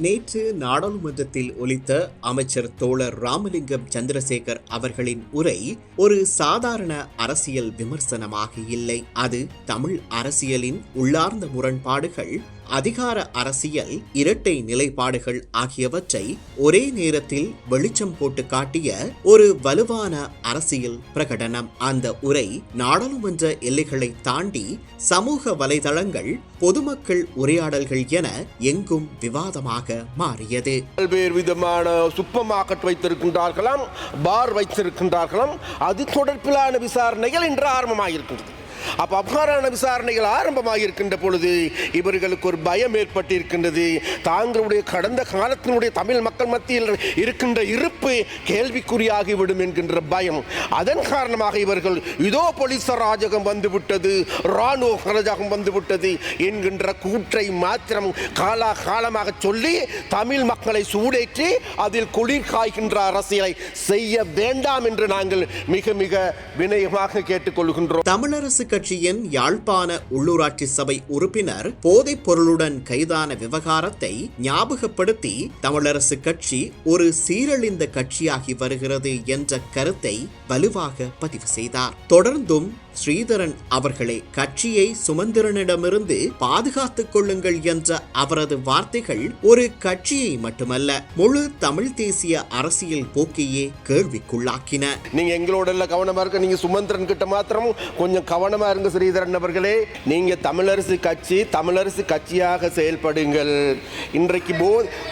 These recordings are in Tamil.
நேற்று நாடாளுமன்றத்தில் ஒலித்த அமைச்சர் தோழர் ராமலிங்கம் சந்திரசேகர் அவர்களின் உரை ஒரு சாதாரண அரசியல் விமர்சனமாக இல்லை. அது தமிழ் அரசியலின் உள்ளார்ந்த முரண்பாடுகள் அதிகார அரசியல் இரட்டை நிலைப்பாடுகள் ஆகியவற்றை ஒரே நேரத்தில் வெளிச்சம் போட்டு காட்டிய ஒரு வலுவான அரசியல் பிரகடனம். அந்த உரை நாடாளுமன்ற எல்லைகளை தாண்டி சமூக வலைதளங்கள் பொதுமக்கள் உரையாடல்கள் என எங்கும் விவாதமாக மாறியது. பல்வேறு விதமான சூப்பர் மார்க்கெட் வைத்திருக்கின்றார்களாம் பார் வைத்திருக்கின்றார்களாம் அது தொடர்பிலான விசாரணைகள் இன்று ஆரம்பமாகியிருக்கின்றது அப்போ அப்காரான விசாரணைகள் ஆரம்பமாக இருக்கின்ற பொழுது இவர்களுக்கு ஒரு பயம் ஏற்பட்டிருக்கின்றது. தாங்களுடைய கடந்த காலத்தினுடைய தமிழ் மக்கள் மத்தியில் இருக்கின்ற இருப்பு கேள்விக்குறியாகிவிடும் என்கின்ற பயம். அதன் காரணமாக இவர்கள் இதோ போலீஸ் ராஜகம் வந்துவிட்டது இராணுவ ராஜகம் வந்துவிட்டது என்கின்ற கூற்றை மாத்திரம் காலா காலமாக சொல்லி தமிழ் மக்களை சூடேற்றி அதில் குளிர் காய்கின்ற அரசியலை செய்ய வேண்டாம் என்று நாங்கள் மிக மிக வினயமாக கேட்டுக்கொள்கின்றோம். தமிழரசு கட்சியின் யாழ்ப்பாண உள்ளூராட்சி சபை உறுப்பினர் போதைப் பொருளுடன் கைதான விவகாரத்தை ஞாபகப்படுத்தி தமிழரசு கட்சி ஒரு சீரழிந்த கட்சியாகி வருகிறது என்ற கருத்தை வலுவாக பதிவு செய்தார். தொடர்ந்தும் ஸ்ரீதரன் அவர்களே கட்சியை சுமந்திரனிடமிருந்து பாதுகாத்துக் கொள்ளுங்கள் என்ற அவரது வார்த்தைகள் ஒரு கட்சியை மட்டுமல்ல முழு தமிழ் தேசிய அரசியல் போக்கையே கேள்விக்குள்ளாக்கின. நீங்க எங்களோட எல்லாம் கவனமா இருக்க நீங்க சுமந்திரன் கிட்ட மாத்திரம் கொஞ்சம் கவனமா இருங்க ஸ்ரீதரன் அவர்களே. நீங்க தமிழரசு கட்சி தமிழரசு கட்சியாக செயல்படுங்கள். இன்றைக்கு போ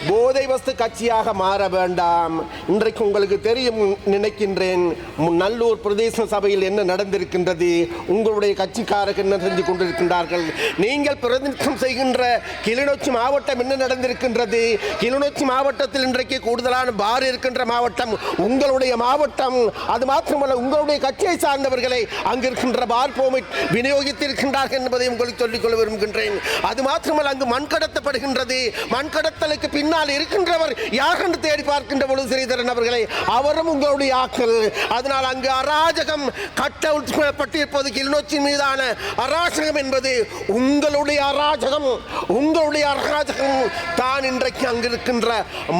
போதை வஸ்து கட்சியாக மாற வேண்டாம். இன்றைக்கு உங்களுக்கு தெரியும் நினைக்கின்றேன் நல்லூர் பிரதேச சபையில் என்ன நடந்திருக்கின்றது? உங்களுடைய கட்சிக்காரர்கள் என்ன செஞ்சு கொண்டிருக்கின்றார்கள்? நீங்கள் பிரதிநிதித்துவம் செய்கின்ற கிளிநொச்சி மாவட்டம் என்ன நடந்திருக்கின்றது? கிளிநொச்சி மாவட்டத்தில் இன்றைக்கு கூடுதலான பார் இருக்கின்ற மாவட்டம் உங்களுடைய மாவட்டம். அது மாத்திரமல்ல உங்களுடைய கட்சியை சார்ந்தவர்களை அங்கிருக்கின்ற பார் போமிட் விநியோகித்திருக்கின்றார்கள் என்பதை உங்களுக்கு சொல்லிக் கொள்ள விரும்புகின்றேன். அது மாத்திரமல்ல அங்கு மண் கடத்தப்படுகின்றது. மண் கடத்தலுக்கு பின்னால் இருக்கின்றவர் யார் என்று தேடி பார்க்கின்ற பொழுது ஸ்ரீதரன் அவர்களை அவரும் உங்களுடைய ஆக்கள் அதனால் அங்கு அராஜகம் கட்டப்பட்டிருப்பது கிளிநொச்சி மீதான அராஜகம் என்பது உங்களுடைய அராஜகம் உங்களுடைய அராஜகம் தான் இன்றைக்கு அங்கிருக்கின்ற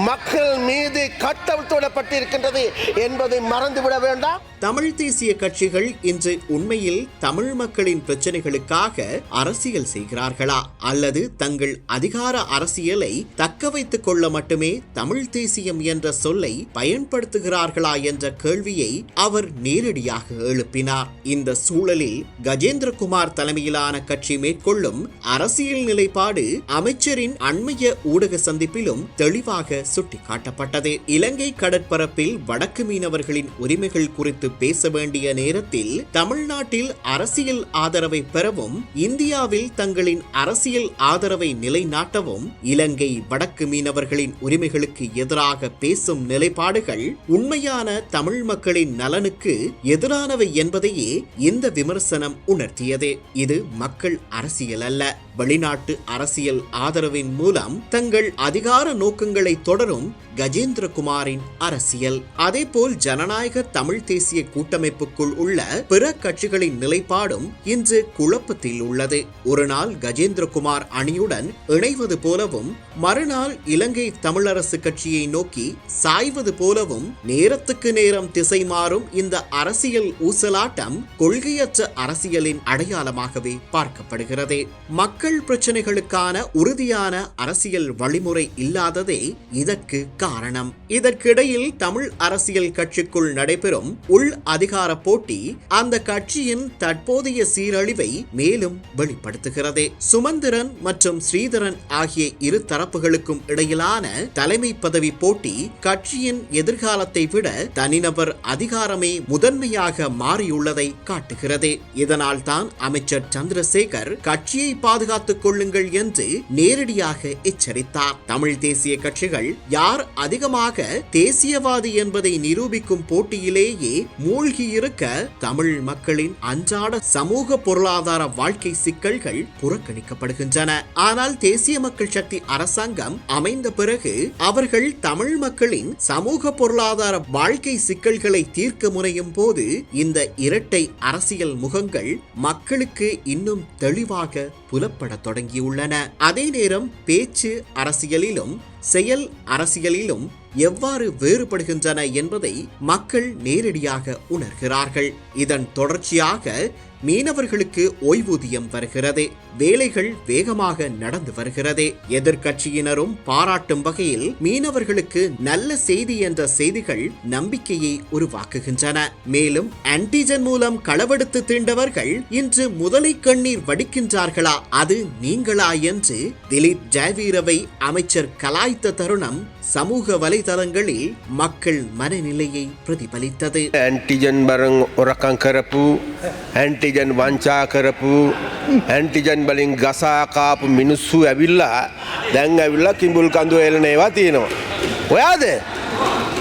மக்கள் மீது கட்டவிழ்த்துவிடப்பட்டிருக்கின்றது என்பதை மறந்துவிட வேண்டாம். தமிழ் தேசிய கட்சிகள் இன்று உண்மையில் தமிழ் மக்களின் பிரச்சனைகளுக்காக அரசியல் செய்கிறார்களா? அல்லது தங்கள் அதிகார அரசியலை தக்க வைத்துக் கொள்ள மட்டுமே தமிழ் தேசியம் என்ற சொல்லை பயன்படுத்துகிறார்களா என்ற கேள்வியை அவர் நேரடியாக எழுப்பினார். இந்த சூழலில் கஜேந்திரகுமார் தலைமையிலான கட்சி மேற்கொள்ளும் அரசியல் நிலைப்பாடு அமைச்சரின் அண்மைய ஊடக சந்திப்பிலும் தெளிவாக சுட்டிக்காட்டப்பட்டது. இலங்கை கடற்பரப்பில் வடக்கு மீனவர்களின் உரிமைகள் குறித்து பேச வேண்டிய நேரத்தில் தமிழ்நாட்டில் அரசியல் ஆதரவை பெறவும் இந்தியாவில் தங்களின் அரசியல் ஆதரவை நிலைநாட்டவும் இலங்கை வடக்கு மீனவர்களின் உரிமைகளுக்கு எதிராக பேசும் நிலைப்பாடுகள் உண்மையான தமிழ் மக்களின் நலனுக்கு எதிரானவை என்பதையே இந்த விமர்சனம் உணர்த்தியது. இது மக்கள் அரசியல் அல்ல. வெளிநாட்டு அரசியல் ஆதரவின் மூலம் தங்கள் அதிகார நோக்கங்களை தொடரும் கஜேந்திரகுமாரின் அரசியல். அதேபோல் ஜனநாயக தமிழ் தேசிய கூட்டமைப்புக்குள் உள்ள பிற கட்சிகளின் நிலைப்பாடும் இன்று குழப்பத்தில் உள்ளது. ஒரு நாள் கஜேந்திரகுமார் அணியுடன் இணைவது போலவும் மறுநாள் இலங்கை தமிழரசு கட்சியை நோக்கி சாய்வது போலவும் நேரத்துக்கு நேரம் திசை மாறும் இந்த அரசியல் ஊசலாட்டம் கொள்கையற்ற அரசியலின் அடையாளமாகவே பார்க்கப்படுகிறது. மக்கள் பிரச்சனைகளுக்கான உறுதியான அரசியல் வழிமுறை இல்லாததே இதற்கு காரணம். இதற்கிடையில் தமிழ் அரசியல் கட்சிக்குள் நடைபெறும் உள் அதிகார போட்டி அந்த கட்சியின் தற்போதைய சீரழிவை மேலும் வெளிப்படுத்துகிறது. சுமந்திரன் மற்றும் ஸ்ரீதரன் ஆகிய இரு தரப்புகளுக்கும் இடையிலான தலைமை பதவி போட்டி கட்சியின் எதிர்காலத்தை விட தனிநபர் அதிகாரமே முதன்மையாக மாறியுள்ளதை காட்டுகிறது. இதனால் தான் அமைச்சர் சந்திரசேகர் கட்சியை பாதுகாத்துக் கொள்ளுங்கள் என்று நேரடியாக எச்சரித்தார். தமிழ் தேசிய கட்சிகள் யார் அதிகமாக தேசியவாதி என்பதை நிரூபிக்கும் போட்டியிலேயே மூழ்கி இருக்க தமிழ் மக்களின் அன்றாட சமூக பொருளாதார வாழ்க்கை சிக்கல்கள் புறக்கணிக்கப்படுகின்றன. ஆனால் தேசிய மக்கள் சக்தி அரசாங்கம் அமைந்த பிறகு அவர்கள் தமிழ் மக்களின் சமூக பொருளாதார வாழ்க்கை சிக்கல்களை தீர்க்க முனையும் போது இந்த இரட்டை அரசியல் முகங்கள் மக்களுக்கு இன்னும் தெளிவாக புலப்படத் தொடங்கியுள்ளன. அதே நேரம் பேச்சு அரசியலிலும் செயல் அரசியலிலும் எவ்வாறு வேறுபடுகின்றன என்பதை மக்கள் நேரடியாக உணர்கிறார்கள். இதன் தொடர்ச்சியாக மீனவர்களுக்கு ஓய்வூதியம் வருகிறது. வேலைகள் வேகமாக நடந்து வருகிறது. எதிர்கட்சியினரும் பாராட்டும் வகையில் மீனவர்களுக்கு நல்ல செய்தி என்ற செய்திகள் நம்பிக்கையை உருவாக்குகின்றன. மேலும் ஆன்டிஜன் மூலம் களவெடுத்து தீண்டவர்கள் இன்று முதலை கண்ணீர் வடிக்கின்றார்களா? அது நீங்களா என்று திலீப் ஜெயவீரவை அமைச்சர் கலாய்த்த தருணம் சமூக வலைதளங்களில் மக்கள் மனநிலையை பிரதிபலித்தது. ஆன்டிஜன் barang ඇන්ටිජන් වංචා කරපු ඇන්ටිජන් බලින් ගසාකාපු මිනිස්සු ඇවිල්ලා දැන් ඇවිල්ලා කිඹුල් කඳු එලන ඒවා තියෙනවා. ඔයාද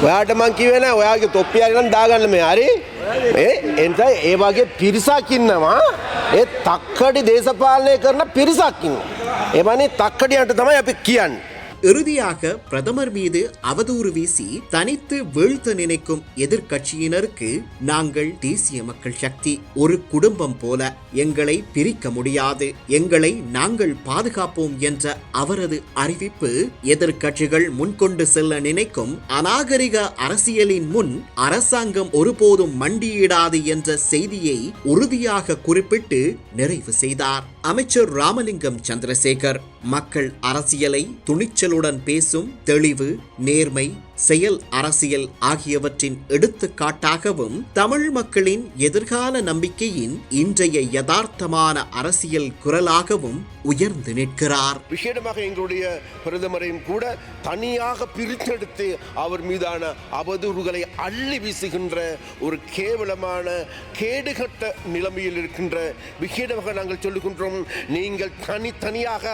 ඔයාට මං කිවෙන ඔයාගේ තොප්පියගන් දාගන්න මේ හරි ඒ එන්ට ඒ වගේ පිරිසක් ඉන්නවා ඒ තක්කඩි දේශපාලනය කරන පිරිසක්කින්න. එමනි තක්කඩියන්ට තමයි අපි කියන්න. இறுதியாக பிரதமர் மீது அவதூறு வீசி தனித்து வீழ்த்த நினைக்கும் எதிர்க்கட்சியினருக்கு நாங்கள் தேசிய மக்கள் சக்தி ஒரு குடும்பம் போல எங்களை பிரிக்க முடியாது. எங்களை நாங்கள் பாதுகாப்போம் என்ற அவரது அறிவிப்பு எதிர்க்கட்சிகள் முன்கொண்டு செல்ல நினைக்கும் அநாகரிக அரசியலின் முன் அரசாங்கம் ஒருபோதும் மண்டியிடாது என்ற செய்தியை உறுதியாக குறிப்பிட்டு நிறைவு செய்தார். அமைச்சர் ராமலிங்கம் சந்திரசேகர். மக்கள் அரசியலை துணிச்சலுடன் பேசும் தெளிவு நேர்மை செயல் அரசியல் ஆகியவற்றின் எடுத்துக்காட்டாகவும் தமிழ் மக்களின் எதிர்கால நம்பிக்கையின் இன்றைய யதார்த்தமான அரசியல் குரலாகவும் உயர்ந்து நிற்கிறார். விசேடமாக எங்களுடைய பிரதமரையும் கூட தனியாக பிரித்தெடுத்து அவர் மீதான அவதூறுகளை அள்ளி வீசுகின்ற ஒரு கேவலமான கேடுகட்ட நிலைமையில் இருக்கின்ற விசேடமாக நாங்கள் சொல்லுகின்றோம். நீங்கள் தனித்தனியாக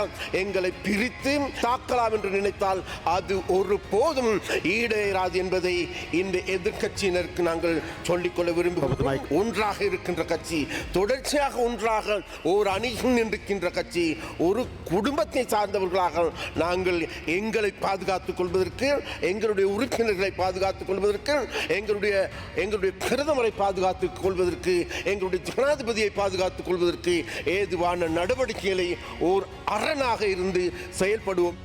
எங்களை பிரித்து தாக்கலாம் என்று நினைத்தால் அது ஒரு போதும். ஈடேறாது என்பதை இந்த எதிர்க்கட்சியினருக்கு நாங்கள் சொல்லிக்கொள்ள விரும்புகிறோம். ஒன்றாக இருக்கின்ற கட்சி தொடர்ச்சியாக ஒன்றாக ஓர் அணியில் நின்றிருக்கின்ற கட்சி ஒரு குடும்பத்தை சார்ந்தவர்களாக நாங்கள் எங்களை பாதுகாத்துக் கொள்வதற்கு எங்களுடைய உறுப்பினர்களை பாதுகாத்துக் கொள்வதற்கு எங்களுடைய எங்களுடைய பிரதமரை பாதுகாத்துக் கொள்வதற்கு எங்களுடைய ஜனாதிபதியை பாதுகாத்துக் கொள்வதற்கு ஏதுவான நடவடிக்கைகளை ஓர் அரணாக இருந்து செயல்படுவோம்.